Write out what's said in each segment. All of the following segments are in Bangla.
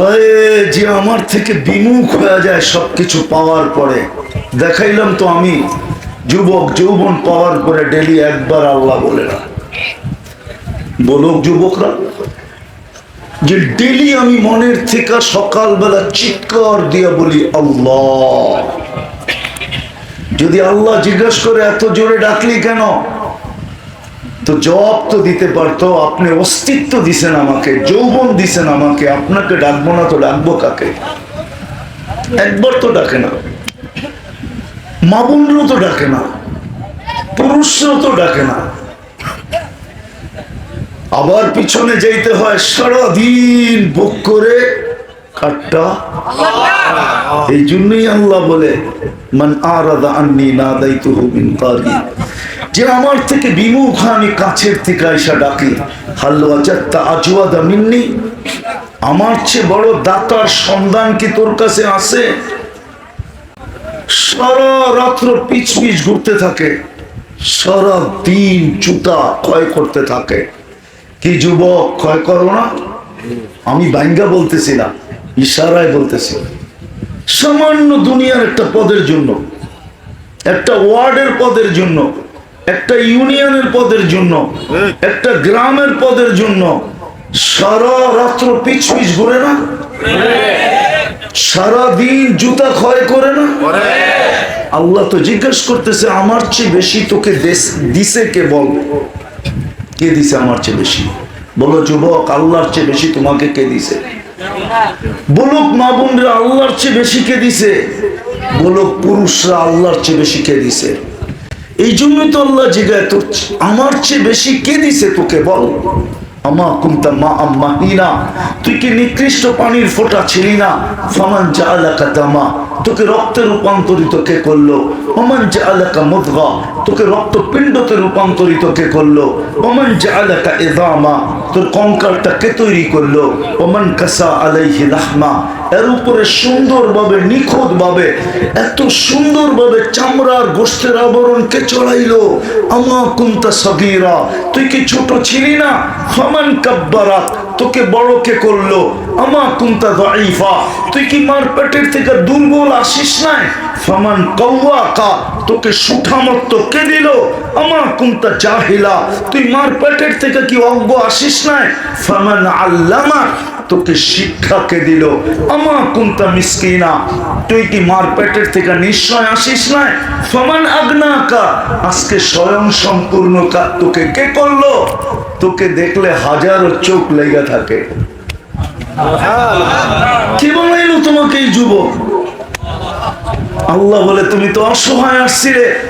হয় যে আমার থেকে বিমুখ হয়ে যায় সবকিছু পাওয়ার পরে। দেখাইলাম তো আমি, যুবক যৌবন পাওয়ার পরে ডেলি একবার আল্লাহ বলে না। বলুক যুবকরা, যে ডেলি আমি মনের থেকে সকালবেলা চিৎকার দিয়ে বলি, আল্লাহ। যদি আল্লাহ জিজ্ঞেস করে, এত জোরে ডাকলি কেন? তো জবাব তো দিতে পারতো, আপনি অস্তিত্ব দিছেন আমাকে, যৌবন দিছেন আমাকে, আপনাকে ডাকবো না তো ডাকবো কাকে? একবার তো ডাকে না। মা তো ডাকে না। পুরুষরাও তো ডাকে না। আবার পিছনে যাইতে হয়, সারাদিন ভোগ করে কাটটা? এই জন্যই আল্লাহ বলে, মান আরাদা আন্নি না দায়িত্ব মিন কারি। যে আমার থেকে বিমুখ আমি কাছের থেকে আইসা ডাকি হাল্লা চাত্তা আজওয়াদা মিন্নি? আমার চেয়ে বড় দাতার সন্ধান কি তোর কাছে আছে? সারা রাত্র পিচ পিচ ঘুরতে থাকে, সারা দিন জুতা ক্ষয় করতে থাকে। কি যুবক ক্ষয় করো না? আমি বাইঙ্গা বলতেছিলাম। ইশারায় বলতেছি, সামান্য দুনিয়ার একটা পদের জন্য, একটা ওয়ার্ডের পদের জন্য, একটা ইউনিয়নের পদের জন্য, একটা গ্রামের পদের জন্য, সারা রাত্র পিছ পিছ ঘুরে না? সারা দিন জুতা ক্ষয় করে না? আল্লাহ তো জিজ্ঞেস করতেছে, আমার চেয়ে বেশি তোকে দিছে কে বল? কে দিছে আমার চেয়ে বেশি? বলো, যুবক, আল্লাহর চেয়ে বেশি তোমাকে কে দিছে? বলুক বোনরা আল্লাহর চেয়ে বেশি কে দিছে? বলুক পুরুষরা আল্লাহর চেয়ে বেশি কে দিছে? এই জন্যই তো আল্লাহ জিগায় তোর আমার চেয়ে বেশি কে দিছে তোকে বল? আমা কুমতা মা আম্মাহিনা তুই কি নিকৃষ্ট পানির ফোঁটা ছিলি না? ফামান জাআলাকা দামা। তোকে রক্তে রূপান্তরিত কে করল? ওমান আলাকা মুদগা। তোকে রক্ত পিণ্ডতে রূপান্তরিত কে করল? ওমান আলাকা ইদামা তোর কঙ্কালটা কে তৈরি করল? ওমান কাসা আলাইহি লাহমা। এর উপরে সুন্দর ভাবে নিখুঁত ভাবে এত সুন্দর ভাবে চামড়ার গোষ্ঠের আবরণ কে চড়াইলো। আমা কুন্তা সগীরা, তুই কি ছোট ছিলি না? হামান কাব্বারাত তোকে বড় কে করল? আমা কুন্তা দাইফা তুই কি মার পেটের থেকে দুর্বল আসিস নাই? ফামান কৌয়াকা তোকে সুঠামত্ত কে দিল? জাহিলা, তুই মার পেটের থেকে কি অজ্ঞ আসিস নাই? ফামান আল্লামা, তোকে শিক্ষা কে দিল? মিসকিনা, তুই কি মার পেটের থেকে নিশ্চয় আসিস নাই? ফমান আজকে স্বয়ং সম্পূর্ণ কাজ তোকে কে করল? তোকে দেখলে হাজারো চোখ লেগে থাকে। কি বানাইলো তোমাকে এই যুবক? আল্লাহ বলে তুমি তো অসহায় আসছিলে।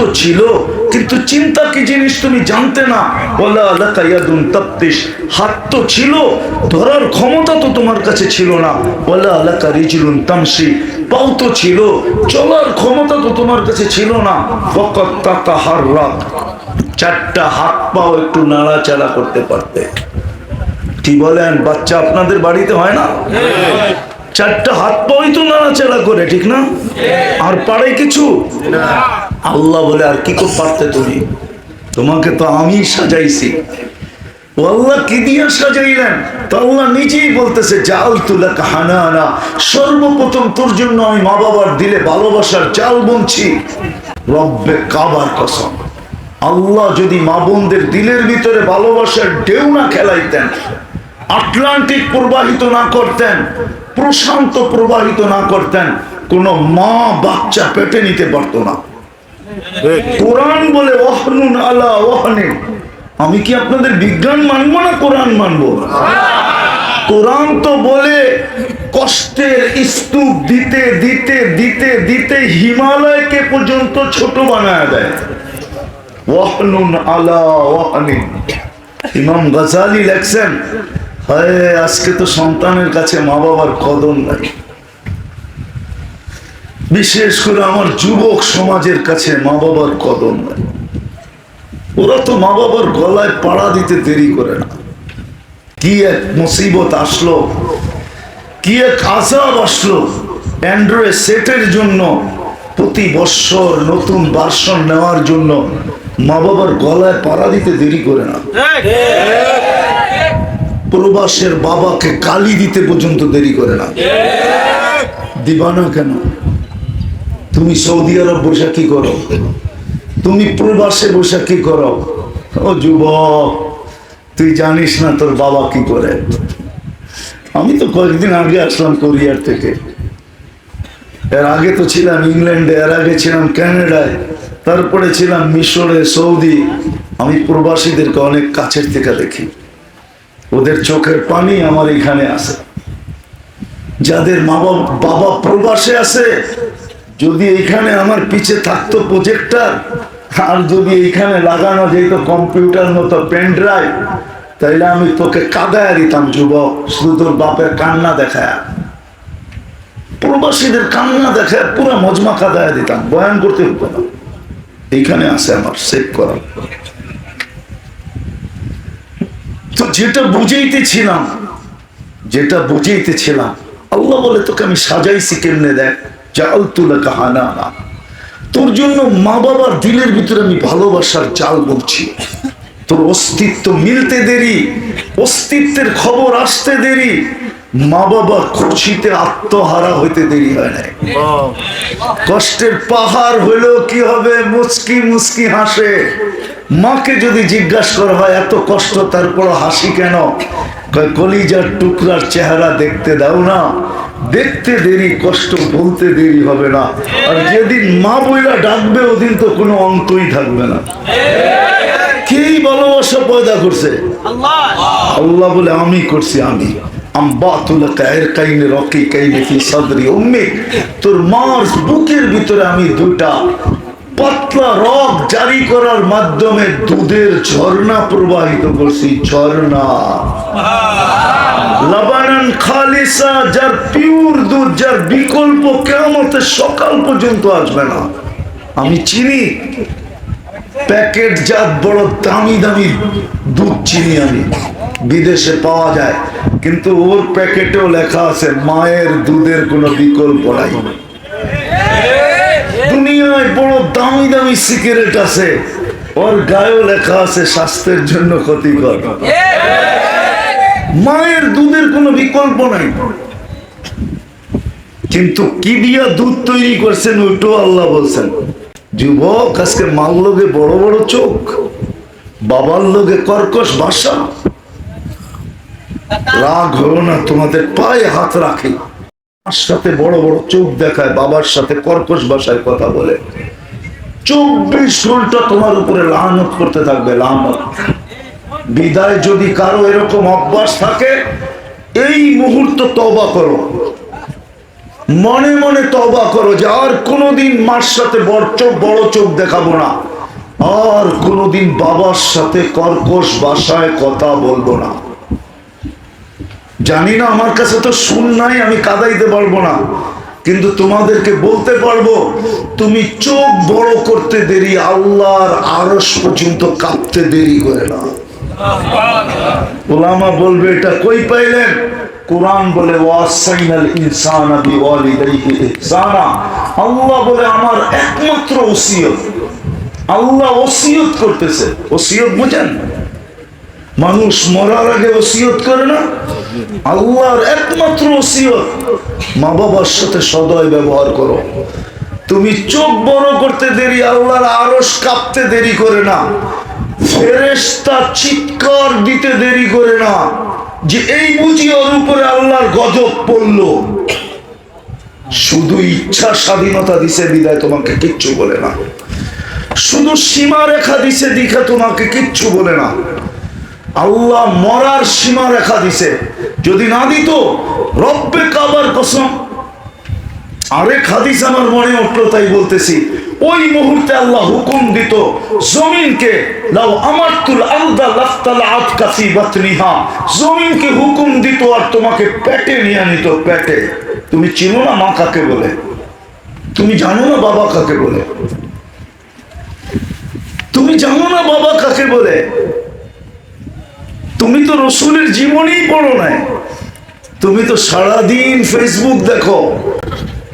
ছিল, কিন্তু চিন্তা কি জিনিস তুমি জানতে না? ওলা আলাকা ইয়াদুন তাপ্তিস হাত তো ছিল, ধরার ক্ষমতা তো তোমার কাছে ছিল না। ওলা আলাকা রিজলুন তামসি পাও তো ছিল, চলার ক্ষমতা তো তোমার কাছে ছিল না। ফকত তাতা হার রাত চারটা হাত পাও একটু নাড়াচাড়া করতে পারতে। কি বলেন, বাচ্চা আপনাদের বাড়িতে হয় না? চারটা হাত পাওই তো নাড়াচাড়া করে, ঠিক না? আর পারে কিছু? আল্লাহ বলে, আর কি করে পারতে তুমি? তোমাকে তো আমি সাজাইছি। ও আল্লাহ কি দিয়ে সাজাইলেন? তো আল্লাহ নিজেই বলতেছে জাল তুলা হানা সর্বপ্রথম তোর জন্য আমি মা বাবার দিলে ভালোবাসার চাল বুনছি। রব্বে কাবার কসম। আল্লাহ যদি মা বোনদের দিলের ভিতরে ভালোবাসার ঢেউ না খেলাইতেন, আটলান্টিক প্রবাহিত না করতেন, প্রশান্ত প্রবাহিত না করতেন, কোন মা বাচ্চা পেটে নিতে পারতো না। কোরআন বলে ওহনুন আলা ওহনে আমি কি আপনাদের বিজ্ঞান মানবো না কোরআন মানবো? কোরআন তো বলে কষ্টের স্তূপ দিতে দিতে দিতে দিতে হিমালয়কে পর্যন্ত ছোট বানায় দেয়। ওয়াহনুন আলা ওয়াহনিন ইমাম গাজালি লেখছেন, হয়, আজকে তো সন্তানের কাছে মা বাবার কদর নাই। বিশেষ করে আমার যুবক সমাজের কাছে মা বাবার নাই। ওরা তো মা বাবার গলায় পাড়া দিতে দেরি করে না। কি এক মুসিবত আসলো, কি এক আজাব আসলো অ্যান্ড্রয়েড সেটের জন্য, প্রতি বৎসর নতুন ভার্সন নেওয়ার জন্য মা বাবার গলায় পাড়া দিতে দেরি করে না। প্রবাসের বাবাকে কালি দিতে পর্যন্ত দেরি করে না। দিবানা কেন? তুমি সৌদি আরব বসে কি করো? তুমি প্রবাসে বসে কি করো? ও যুবক, তুই জানিস না তোর বাবা কি করে? আমি তো কয়েকদিন আগে আসলাম কোরিয়ার থেকে। এর আগে তো ছিলাম ইংল্যান্ডে, এর আগে ছিলাম ক্যানাডায় তারপরে ছিলাম মিশরে, সৌদি। আমি প্রবাসীদেরকে অনেক কাছের থেকে দেখি। ওদের চোখের পানি আমার এখানে আছে। যাদের মা বাবা প্রবাসে আছে যদি এখানে আমার পিছে থাকতো প্রজেক্টার আর যদি এখানে লাগানো যেত কম্পিউটার মতো পেন ড্রাইভ তাইলে আমি তোকে কাদায় দিতাম, যুবক। শুধু তোর বাপের কান্না দেখায়। প্রবাসীদের কান্না দেখায় পুরো মজমা কাদায় দিতাম। বয়ান করতে হতো না। এইখানে আছে আমার সেভ করা তো যেটা বুঝাইতেছিলাম যেটা বুঝাইতেছিলাম, আল্লাহ বলে তোকে আমি সাজাইছি কেমনে দেখ? জাল তুলে কাহানা না তোর জন্য মা বাবার দিলের ভিতরে আমি ভালোবাসার জাল বলছি। তোর অস্তিত্ব মিলতে দেরি, অস্তিত্বের খবর আসতে দেরি মা বাবা খুশিতে আত্মহারা হইতে দেরি হয় নাই। কষ্টের পাহাড় হইলেও কি হবে, মুচকি মুচকি হাসে। মাকে যদি জিজ্ঞাসা করা হয়, এত কষ্ট তারপর হাসি কেন? কলিজার টুকরার চেহারা দেখতে দাও না। দেখতে দেরি, কষ্ট বলতে দেরি হবে না। আর যেদিন মা বইলা ডাকবে, ওদিন তো কোনো অন্তই থাকবে না। কেই ভালোবাসা পয়দা করছে? আল্লাহ বলে, আমি করছি, আমি। তোর বুকের ভিতরে আমি দুটা পাতলা রক জারি করার মাধ্যমে দুধের ঝর্ণা প্রবাহিত করছি, ঝর্ণা। লাবানান খালিসা, যার পিওর দুধ, যার বিকল্প কেমতের সকাল পর্যন্ত আসবে না। আমি চিনি। প্যাকেট জাত বড় দামি দামি দুধ চিনি আমি। বিদেশে পাওয়া যায়। কিন্তু ওর প্যাকেটেও লেখা আছে, মায়ের দুধের কোনো বিকল্প নাই। দুনিয়ায় বড় দামি দামি সিগারেট আছে। ওর গায়েও লেখা আছে, স্বাস্থ্যের জন্য ক্ষতিকর। মায়ের দুধের কোনো বিকল্প নাই। কিন্তু কি দিয়া দুধ তৈরি করছেন ওইটাও আল্লাহ বলছেন, যুবক, আজকে মার লোকে বড় বড় চোখ, বাবার লোকে কর্কশ ভাষা রাগ হলো না, তোমাদের পায়ে হাত রাখে। মার সাথে বড় বড় চোখ দেখায়, বাবার সাথে কর্কশ ভাষায় কথা বলে। চব্বিশ ঘণ্টা তোমার উপরে লানত করতে থাকবে, লানত। বিদায় যদি কারও এরকম অভ্যাস থাকে, এই মুহূর্ত তবা করো। মনে মনে তবা করো যে আর কোনোদিন মার সাথে বড় চোখ বড় চোখ দেখাবো না। আর কোনোদিন বাবার সাথে কর্কশ ভাষায় কথা বলব না। জানি না, আমার কাছে তো শুন নাই, আমি কাদাইতে পারব না। কিন্তু তোমাদেরকে বলতে পারব, তুমি চোখ বড় করতে দেরি, আল্লাহর আরস পর্যন্ত কাঁপতে দেরি করে না ওলামা বলবে, এটা কই পাইলেন? কোরআন বলে, ওয়াসাইনাল ইনসানা বিওয়ালিদাইহি ইহসানা। আল্লাহ বলে, আমার একমাত্র ওসিয়ত। আল্লাহ ওসিয়ত করতেছে। ওসিয়ত বুঝেন? মানুষ মরার আগে ওসিয়ত করে না? আল্লাহর একমাত্র ওসিয়ত মা বাবার সাথে সদয় ব্যবহার করো। তুমি চোখ বড় করতে দেরি, আল্লাহর আরস কাঁপতে দেরি করে না। ফেরেস্তা চিৎকার দিতে দেরি করে না, যে এই বুঝি ওর উপরে আল্লাহর গজব পড়ল। শুধু ইচ্ছা স্বাধীনতা দিছে, বিদায় তোমাকে কিচ্ছু বলে না। শুধু সীমা রেখা দিছে দিখা তোমাকে কিচ্ছু বলে না। আল্লাহ মরার সীমা রেখা দিছে। যদি না দিত, রব্বে কাবার কসম আরেক হাদিস আমার মনে উঠল, তাই বলতেছি, ওই মুহূর্তে আল্লাহ হুকুম দিত, জমিনকে লাও আমারতুল আরদা লাফতালাআত কাফি বাতনিহা জমিনকে হুকুম দিত আর তোমাকে পেটে নিয়ে নিত, পেটে। তুমি চিনো না মা কাকে বলে? তুমি জানো না বাবা কাকে বলে? তুমি জানো না বাবা কাকে বলে? তুমি তো রসুলের জীবনই পড়ো নাই। তুমি তো সারাদিন ফেসবুক দেখো।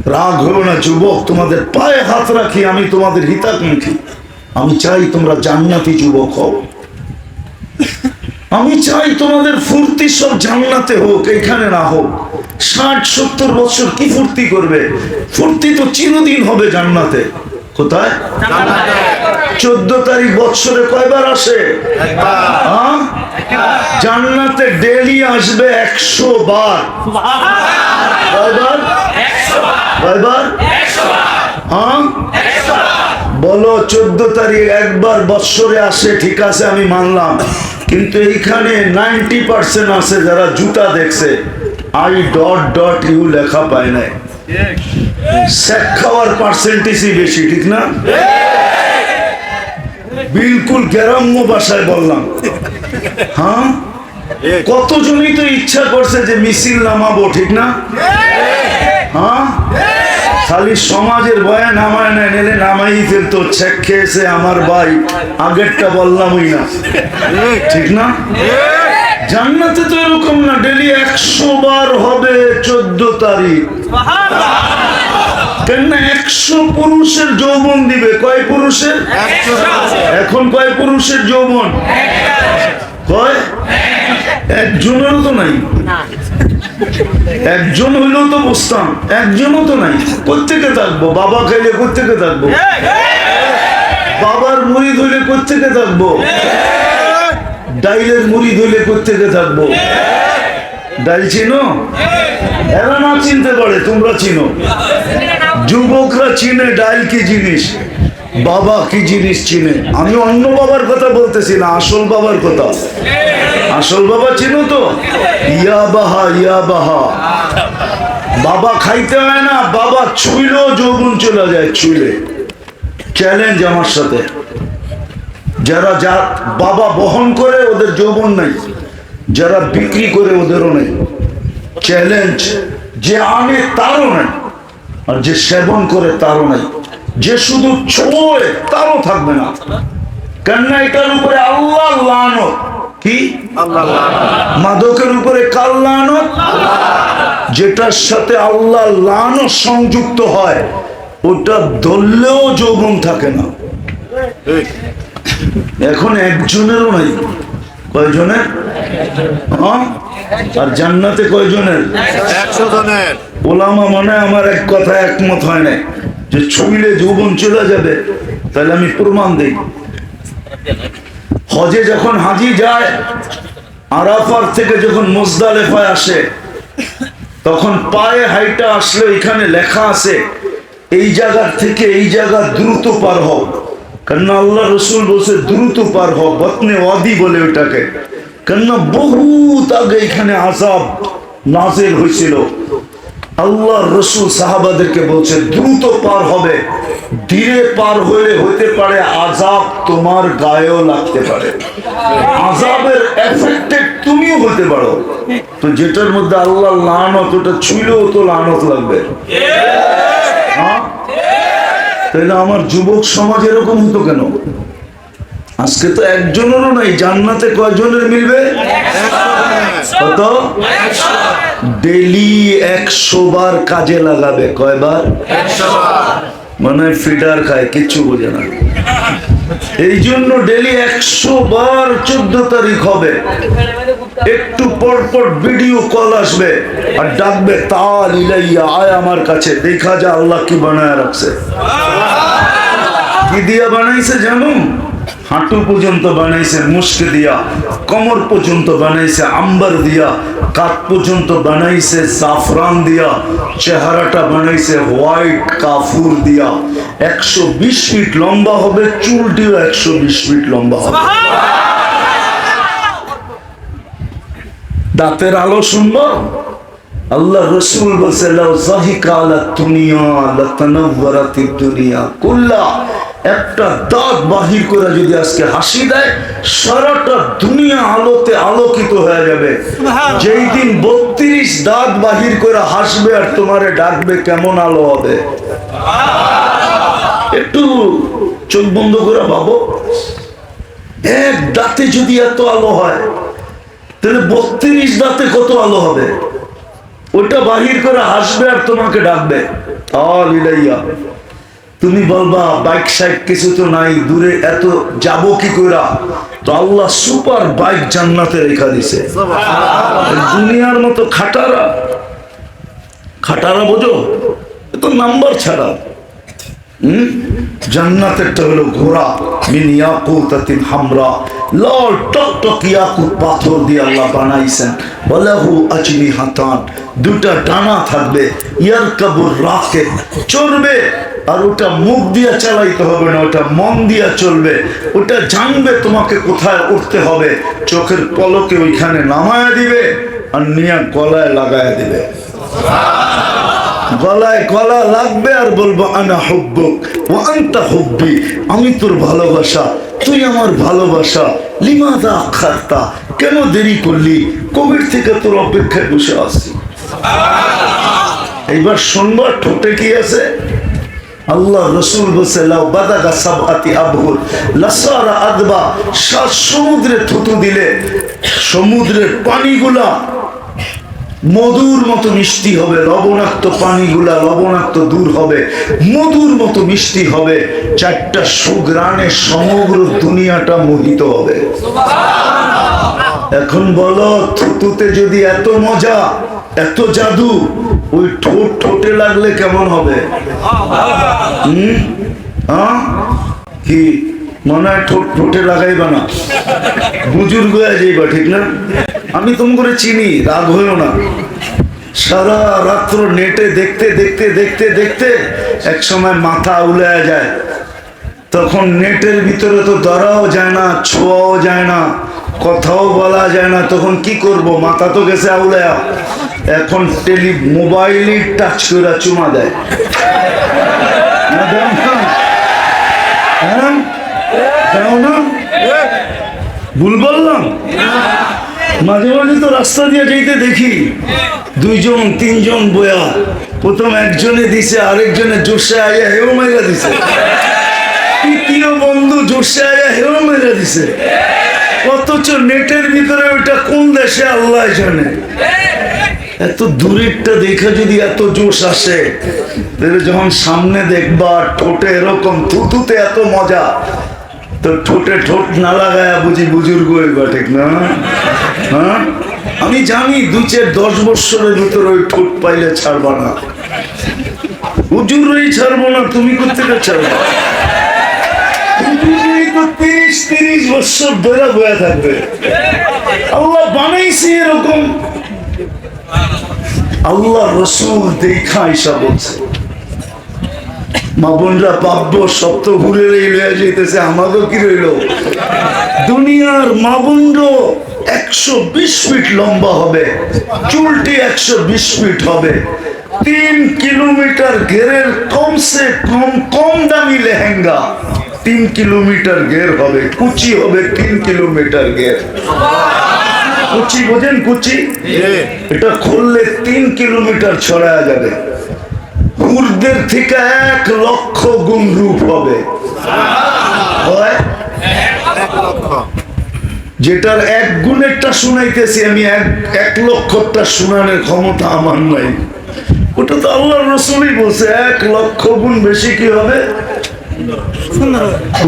রাগ হলো না, যুবক, তোমাদের পায়ে হাত রাখি, আমি তোমাদের হিতাকাঙ্ক্ষী। আমি চাই তোমরা জান্নাতি যুবক হও। আমি চাই তোমাদের ফুর্তি সব জান্নাতে হোক, এখানে না হোক। ষাট, সত্তর বছর কি ফুর্তি করবে? ফুর্তি তো চিরদিন হবে জান্নাতে। কোথায়? চোদ্দ তারিখ বৎসরে কয়বার আসে? হ্যাঁ? জান্নাতে ডেলি আসবে একশো বার। কয়বার? কয়বার? হ্যাঁ? বলো, চোদ্দ তারিখ একবার বৎসরে আসে, ঠিক আছে, আমি মানলাম। কিন্তু এইখানে নাইনটি পার্সেন্ট আছে যারা জুতা দেখছে। আই ডট ডট ইউ লেখা পায় নাই। শেখ খাওয়ার পার্সেন্টেজই বেশি, ঠিক না? বিলকুল গ্রাম্য ভাষায় বললাম। হ্যাঁ? কতজনই তো ইচ্ছা করছে যে মিছিল নামাবো, ঠিক না? হ্যাঁ? খালি সমাজের বয়া নামায় না নেলে নামাই ফেলতো ছেক খেয়েছে আমার ভাই। আগেরটা বললামই না। ঠিক না? জান্নাতে তো এরকম না ডেলি একশো বার হবে চোদ্দ তারিখ। কেন একশো পুরুষের যৌবন দিবে। কয় পুরুষের? এখন কয় পুরুষের যৌবন? কয়? একজনেরও তো নাই। একজন হইলেও তো বুঝতাম একজনও তো নাই। কোথেকে থাকব? বাবা খাইলে কোথেকে থাকব? বাবার মুড়ি ধইলে কোথেকে থাকব? ডাইলের মুড়ি ধইলে কোথেকে থাকব? ডাইল চিনো? এরা না চিনতে পারে তোমরা চিনো। যুবকরা চিনে ডাইল কি জিনিস? বাবা কি জিনিস চিনে? আমি অন্য বাবার কথা বলতেছি না, আসল বাবার কথা। আসল বাবা চিনো তো? ইয়া বাহা ইয়া বাহা। বাবা খাইতে হয় না, বাবা ছুইলেও যৌবন চলে যায়, ছুইলে। চ্যালেঞ্জ আমার সাথে। যারা যা বাবা বহন করে, ওদের যৌবন নাই। যারা বিক্রি করে, ওদেরও নেই। চ্যালেঞ্জ যে আনে, তারও নাই। আর যে সেবন করে, তারও নাই। যে শুধু ছোঁয় তারও থাকবে না। কেননা এটার উপরে আল্লাহ লানত? কি? মাদকের উপরে কাল লানত? যেটার সাথে আল্লাহ লানত সংযুক্ত হয় ওটা ধরলেও যৌবন থাকে না। এখন একজনেরও নাই। কয়জনের? হ্যাঁ? আর জান্নাতে কয়জনের? একশো জনের। ওলামা মনে আমার এক কথা একমত হয় নাই। যে ছুঁইলে যৌবন চলে যাবে, তাহলে আমি প্রমাণ দিই। হজে যখন হাজি যায়, আরাফার থেকে যখন মোজদালেফায় আসে, তখন পায়ে হাইটা আসলে এখানে লেখা আছে, এই জায়গার থেকে এই জায়গা দ্রুত পার হও। কেননা আল্লাহ রসুল বলছে, দ্রুত পার হও, বতনে ওয়াদি বলে ওটাকে কেননা বহুত আগে এখানে আজাব নাজেল হয়েছিল। আল্লাহ রসুল সাহাবাদেরকে বলছে, দ্রুত পার হবে। ধীরে পার হলে হতে পারে আজাব তোমার গায়েও লাগতে পারে। আজাবের এফেক্টেড তুমিও হতে পারো। তো যেটার মধ্যে আল্লাহ লানত, ওটা ছুঁলেও তো লানত লাগবে। হ্যাঁ? তাহলে আমার যুবক সমাজ এরকম হতো কেন? আজকে তো একজনেরও নাই, জান্নাতে কয়জনের মিলবে? কত? ডেলি একশো বার কাজে লাগাবে কয়বার? মানে ফিডার খায় কিচ্ছু বোঝে না। এই জন্য ডেলি একশো বার চোদ্দ তারিখ হবে। একটু পর পর ভিডিও কল আসবে আর ডাকবে তাল ইলাইয়া আয় আমার কাছে দেখা যা আল্লাহ কি বানায় রাখছে। কি দিয়া বানাইছে জানো? হাঁটু পর্যন্ত বানাইছে মুস্ক দিয়া, কমর পর্যন্ত বানাইছে আম্বার দিয়া কাত পর্যন্ত বানাইছে জাফরান দিয়া, চেহারাটা বানাইছে হোয়াইট কাফুর দিয়া। একশো বিশ ফিট লম্বা হবে, চুলটিও একশো বিশ ফিট লম্বা হবে। দাঁতের আলো শুনব? আল্লাহ রসুল বলছে, লাউ জাহিকা আলা দুনিয়া লাতানাওয়ারাতিদ দুনিয়া কুল্লা। একটা দাঁত বাহির করে যদি আজকে হাসি দেয় সারাটা দুনিয়া আলোতে আলোকিত হয়ে যাবে। যেই দিন বত্রিশ দাঁত বাহির করে হাসবে আর তোমারে ডাকবে কেমন আলো হবে? একটু চোখ বন্ধ করে ভাবো। এক দাঁতে যদি এত আলো হয় তাহলে বত্রিশ দাঁতে কত আলো হবে? ওটা বাহির করে হাসবে আর তোমাকে ডাকবে। আলিলাইয়া। তুমি বলবা বাইক সাইক কিছু তো নাই, দূরে এত যাব কি কইরা? তো আল্লাহ সুপার বাইক জান্নাতে রেখা দিছে। দুনিয়ার মতো খাটারা খাটারা বোঝো, এ তো নাম্বার ছাড়া। হুম? জান্নাতেরটা হলো ঘোড়া, মিন ইয়াকুতাতিন হামরা, লাল টকটক ইয়াকুত পাথর দিয়ে আল্লাহ বানাইছেন। ওয়ালাহু আজমি হাতান দুটা ডানা থাকবে, ইয়ারকাবুর রাকে চড়বে, আর ওটা মুখ দিয়ে চালাইতে হবে না, ওটা মন দিয়ে চলবে, ওটা জানবে তোমাকে কোথায় উঠতে হবে, চোখের পলকে ওইখানে নামায়া দিবে, আর নিয়ে গলায় লাগায় দিবে। গলায় গলা লাগবে আর বলব, আনা হুব্বুক ও আন্তা হুব্বি। আমি তোর ভালোবাসা, তুই আমার ভালোবাসা। লিমাদা খাতা কেন দেরি করলি? কবির থেকে তোর অপেক্ষায় বসে আসছি এইবার সোমবার ঠোঁটে কি আছে? আল্লাহ রসুল বসে লাউ বাদাগা সাবহাতি আবহুর লাসারা আদবা, সাত সমুদ্রে থুতু দিলে সমুদ্রের পানিগুলা মধুর মতো মিষ্টি হবে, লবণাক্ত পানিগুলা লবণাক্ত দূর হবে, মধুর মতো মিষ্টি হবে, চারটা সুগ্রানে সমগ্র দুনিয়াটা মোহিত হবে। এখন বলো, থুতুতে যদি এত মজা, এত জাদু, ওই ঠোঁট ঠোঁটে লাগলে কেমন হবে? কি, মনে হয় ঠোঁট ঠোঁটে লাগাইবা না। বুজুর্গ যাইবা ঠিক না? আমি তুম করে চিনি, রাগ হইও না। সারা রাত্র নেটে দেখতে দেখতে দেখতে দেখতে এক সময় মাথা উলে যায়। তখন নেটের ভিতরে তো ধরাও যায় না, ছোঁয়াও যায় না, কথাও বলা যায় না, তখন কি করব? মাথা তো গেছে আউলায়া এখন টেলি, মোবাইলই টাচ করে চুমা দেয়? ভুল বললাম? মাঝে মাঝে তো রাস্তা দিয়ে যেতে দেখি। দুইজন, তিনজন বয়া। প্রথম একজনে দিছে, আরেকজনে জোরসে আয়া হেও মেরা দিছে। তৃতীয় বন্ধু জোরসে আয়া হেও মেরা দিছে। অথচ নেটের ভিতরে ওইটা কোন দেশে আল্লাহ জানে? এত দূরেরটা দেখে যদি এত জোশ আসে যখন সামনে দেখবা ঠোঁটে এরকম থুতুতে এত মজা, তো ঠোঁটে ঠোঁট না লাগায় বুঝি বুজুর্গ ঠিক না? হ্যাঁ? আমি জানি দু চার দশ বৎসরের ভিতরে ওই ঠোঁট পাইলে ছাড়বা না। হুজুরই ছাড়বো না, তুমি কোথেকে ছাড়বা? আল্লাহ বলছে। বোনরা ঘুরে যেতেছে আমাকেও কি রইল? দুনিয়ার মা বোনরও একশো বিশ ফিট লম্বা হবে। চুলটি একশো বিশ ফিট হবে। তিন কিলোমিটার ঘেরের কমসে কম কম দামি লেহেঙ্গা। তিন কিলোমিটার ঘের হবে। কুচি হবে তিন কিলোমিটার ঘের। কুচি বোঝেন কুচি? এটা খুললে তিন কিলোমিটার ছড়ায়া যাবে। হুরদের থেকে এক লক্ষ গুণ রূপ হবে। হয়? যেটার এক গুণেরটা শুনাইতেছি আমি, এক এক লক্ষটা শুনানোর ক্ষমতা আমার নাই। ওটা তো আল্লাহ রসুলই বলছে, এক লক্ষ গুণ বেশি কি হবে?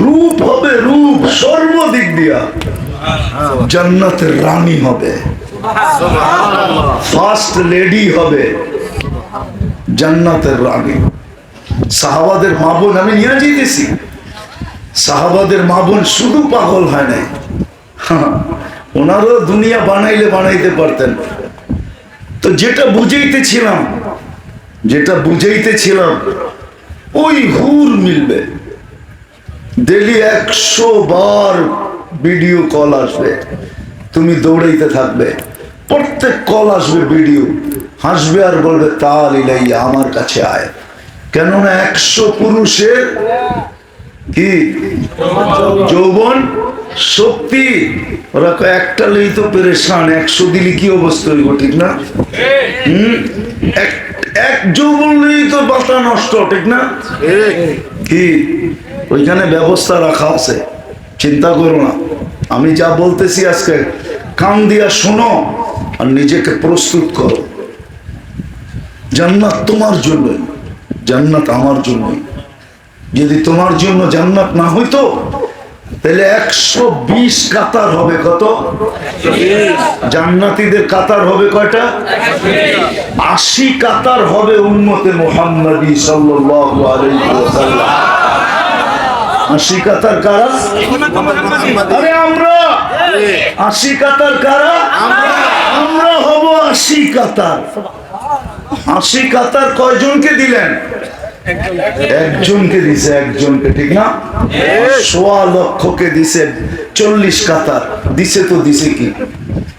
রূপ হবে, রূপ, সর্বদিক দিয়া। জান্নাতের রানী হবে। ফার্স্ট লেডি হবে। জান্নাতের রানী। সাহাবাদের মা বোন, আমি নিয়ে যেতেছি সাহাবাদের মা বোন শুধু পাগল হয় নাই। ওনারও দুনিয়া বানাইলে বানাইতে পারতেন। তো যেটা বুঝাইতেছিলাম যেটা বুঝাইতেছিলাম, ওই হুর মিলবে। ডেলি একশো বার ভিডিও কল আসবে, তুমি দৌড়াইতে থাকবে, প্রত্যেক কল আসবে ভিডিও, হাসবে আর বলবে, তাল ইলাইয়া, আমার কাছে আয়। কেননা একশো পুরুষের কি? যৌবন? শক্তি। ওরা একটা লেই তো পেরেশান, একশো দিলে কি অবস্থা হইব, ঠিক না? এক যৌবন লেই তো বাতা নষ্ট, ঠিক না? কি? ওইখানে ব্যবস্থা রাখা আছে। চিন্তা করো না। আমি যা বলতেছি আজকে, কান দিয়া শোনো আর নিজেকে প্রস্তুত করো। জান্নাত তোমার জন্যই, জান্নাত আমার জন্যই। যদি তোমার জন্য জান্নাত না হইতো তাহলে একশো বিশ কাতার হবে কত? জান্নাতীদের কাতার হবে কয়টা? আশি কাতার হবে উন্মতে মোহাম্মদী সাল্লাল্লাহু আশি কাতার কারা? আরে আমরা! আশি কাতার কারা? আমরা হব আশি কাতার। আশি কাতার কয়জনকে দিলেন? একজনকে দিছে একজনকে ঠিক না? সোয়া লক্ষকে দিছে চল্লিশ কাতার। দিছে তো দিছে কি?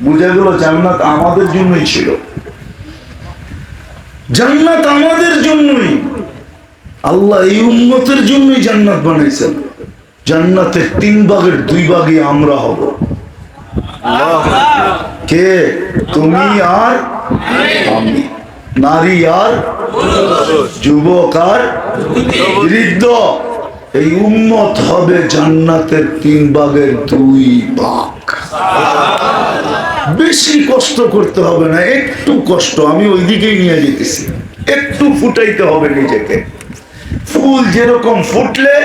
বুঝে গেল জান্নাত আমাদের জন্যই ছিল। জান্নাত আমাদের জন্যই। আল্লাহ এই উন্মতের জন্যই জান্নাত বানাইছেন। জান্নাতের তিন ভাগের দুই ভাগে আমরা হব। কে? তুমি আর আমি। নারী আর যুবক আর বৃদ্ধ। এই উম্মত হবে জান্নাতের তিন ভাগের দুই ভাগ। বেশি কষ্ট করতে হবে না, একটু কষ্ট। আমি ওই দিকেই নিয়ে যেতেছি। একটু ফুটাইতে হবে নিজেকে। ফুল যেরকম ফুটলে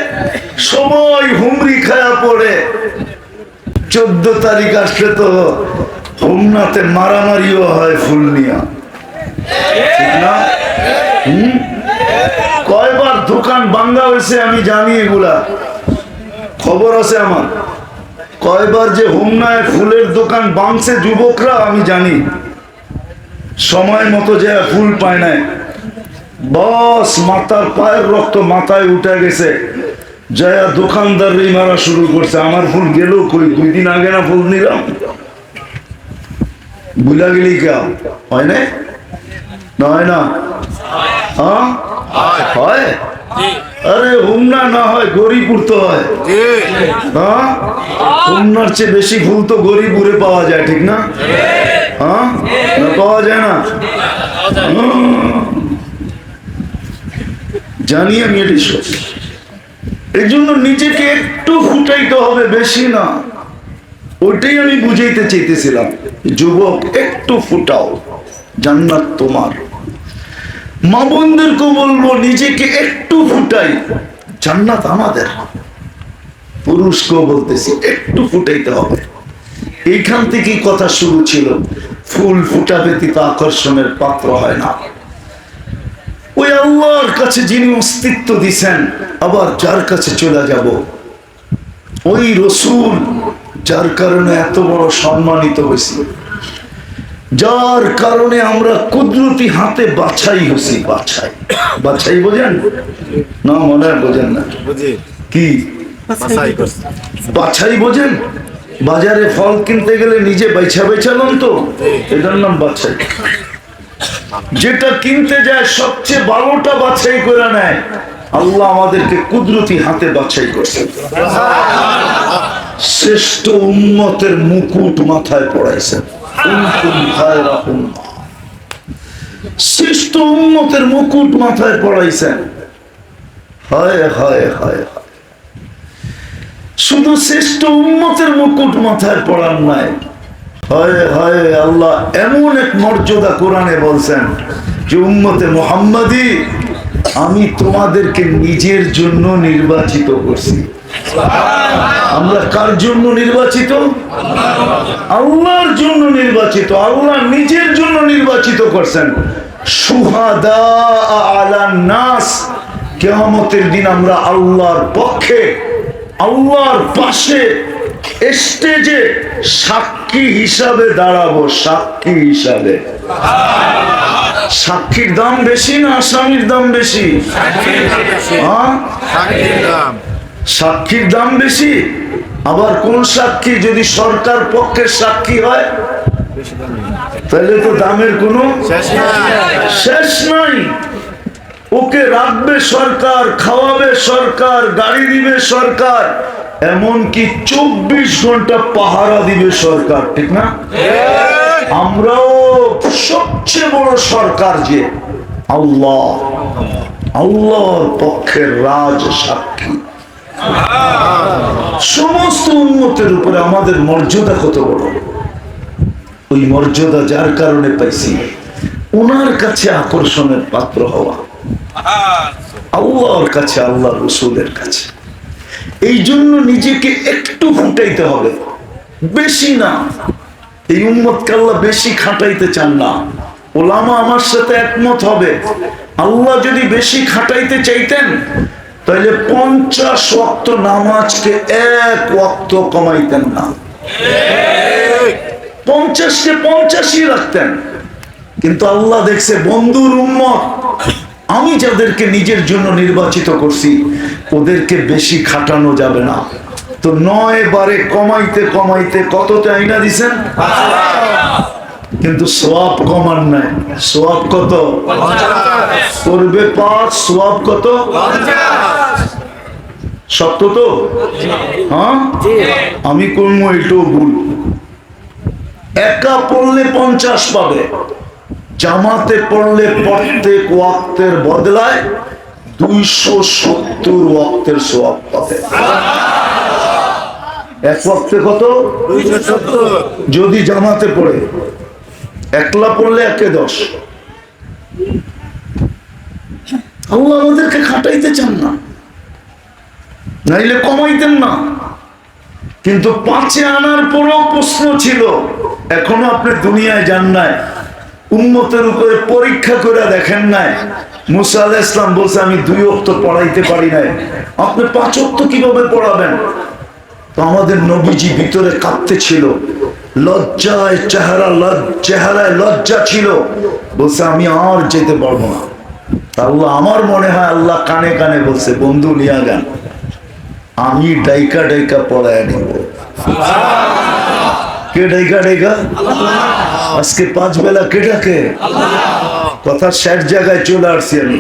সময় হুমরি খায়া পড়ে। চোদ্দ তারিখ আসলে তো হোমনাতে মারামারিও হয় ফুল নিয়া। কয়বার দোকান ভাঙ্গা হয়েছে আমি জানি এগুলা। খবর আছে আমার। কয়বার যে হোমনায় ফুলের দোকান বাংছে যুবকরা আমি জানি। সময় মতো যে ফুল পায় নাই। বস মাথার পায়ের রক্ত মাথায় উঠে গেছে। জয়া দোকানদার মারা শুরু করছে। আমার ফুল গেল কই? দুই দিন আগে না ফুল নিলাম? বুলা গেলি কে? হয় না না হয় না? হ্যাঁ? হয়? আরে হুমনা না হয় গরিপুর তো হয়। হ্যাঁ? হুমনার চেয়ে বেশি ফুল তো গরিপুরে পাওয়া যায় ঠিক না? হ্যাঁ? না পাওয়া যায় না। জানি আমি এটি সত্য। এই জন্য নিজেকে একটু ফুটাইতে হবে বেশি না। ওইটাই আমি বুঝাইতে চাইতেছিলাম। যুবক একটু ফুটাও। জান্নাত তোমার। মা বোনদেরকে বলব নিজেকে একটু ফুটাই। জান্নাত আমাদের। পুরুষকেও বলতেছি, একটু ফুটাইতে হবে। এইখান থেকে কথা শুরু ছিল, ফুল ফুটা ব্যতীত আকর্ষণের পাত্র হয় না। ওই আল্লাহর কাছে যিনি অস্তিত্ব দিছেন, আবার যার কাছে চলে যাব? ওই রসুল যার কারণে এত বড় সম্মানিত হয়েছি। যার কারণে আমরা কুদরতি হাতে বাছাই হয়েছি বাছাই। বাছাই বোঝেন? না মনে হয় বোঝেন না। কি? বাছাই বোঝেন? বাজারে ফল কিনতে গেলে নিজে বেছা বেছালন তো। এটার নাম বাছাই। যেটা কিনতে যায় সবচেয়ে ভালোটা বাছাই করে নেয়। আল্লাহ আমাদেরকে কুদরতি হাতে বাছাই করছে। শ্রেষ্ঠ উন্মতের মুকুট মাথায় পড়াইছেন। শ্রেষ্ঠ মুকুট মাথায় পড়াইছেন। শুধু শ্রেষ্ঠ মুকুট মাথায় নাই। হয় হয়, আল্লাহ এমন এক মর্যাদা কোরআনে বলছেন যে, উম্মতে মোহাম্মদী, আমি তোমাদেরকে নিজের জন্য নির্বাচিত করছি। আমরা কার জন্য নির্বাচিত? আল্লাহর জন্য নির্বাচিত আল্লাহ নিজের জন্য নির্বাচিত করছেন। সুহাদা আলা নাস কেয়ামতের দিন আমরা আল্লাহর পক্ষে আল্লাহর পাশে স্টেজে সাক্ষী হিসাবে দাঁড়াবো সাক্ষী হিসাবে। সাক্ষীর দাম বেশি না আসামির দাম বেশি? হ্যাঁ? সাক্ষীর দাম বেশি আবার কোন সাক্ষী যদি সরকার পক্ষের সাক্ষী হয়? তাহলে তো দামের কোনো শেষ নাই। শেষ নাই। ওকে রাখবে সরকার খাওয়াবে সরকার গাড়ি দিবে সরকার এমনকি চব্বিশ ঘণ্টা পাহারা দিবে সরকার ঠিক না? আমরাও সবচেয়ে বড় সরকার যে আল্লাহ। আল্লাহর পক্ষের রাজ সাক্ষী। সমস্ত উন্মতের উপরে আমাদের মর্যাদা কত বড়? ওই মর্যাদা যার কারণে পাইছি ওনার কাছে আকর্ষণের পাত্র হওয়া। আল্লাহর কাছে আল্লাহ রসুলের কাছে। এই জন্য নিজেকে একটু ফুটাইতে হবে। বেশি না। এই উম্মতকে কাল্লা বেশি খাটাইতে চান না। ওলামা আমার সাথে একমত হবে। আল্লাহ যদি বেশি খাটাইতে চাইতেন তাহলে পঞ্চাশ ওয়াক্ত নামাজকে এক ওয়াক্ত কমাইতেন না। পঞ্চাশকে পঞ্চাশই রাখতেন। কিন্তু আল্লাহ দেখছে, বন্ধুর উম্মত, আমি যাদেরকে নিজের জন্য নির্বাচিত করছি, ওদেরকে বেশি খাটানো যাবে না। তো নয় বারে কমাইতে কমাইতে কতটা আইনা দিছেন? কিন্তু সোয়াব কমান নাই। সোয়াব কত? করবে পাঁচ, সোয়াব কত? সত্য তো? হ্যাঁ? আমি করব এটাও ভুল। একা পড়লে পঞ্চাশ পাবে জামাতে পড়লে প্রত্যেক ওয়াক্তের বদলায় দুইশো সত্তর ওয়াক্তের সোয়াব পাবে। এক ওয়াক্তে কত? যদি জামাতে পড়ে একলা পড়লে একে দশ। আল্লাহ আমাদেরকে খাটাইতে চান না। নাইলে কমাইতেন না। কিন্তু পাঁচে আনার পরও প্রশ্ন ছিল, এখনও আপনি দুনিয়ায় যান নাই উন্মতের উপরে পরীক্ষা করে দেখেন নাই। মুসা ইসলাম বলছে, আমি দুই অক্ত পড়াইতে পারি নাই। আপনি পাঁচ অক্ত কীভাবে পড়াবেন? তো আমাদের নবীজি ভিতরে কাঁপতে ছিল। লজ্জায় চেহারা চেহারায় লজ্জা ছিল। বলছে, আমি আর যেতে পারব না। আল্লাহ আমার মনে হয় আল্লাহ কানে কানে বলছে, বন্ধু, নিয়া গান। আমি ডাইকা ডাইকা পড়ায় নিব কে ডাইকা ডাইকা আজকে পাঁচ বেলা কে ডাকে কথা শেষ জায়গায় চলে আসছি আমি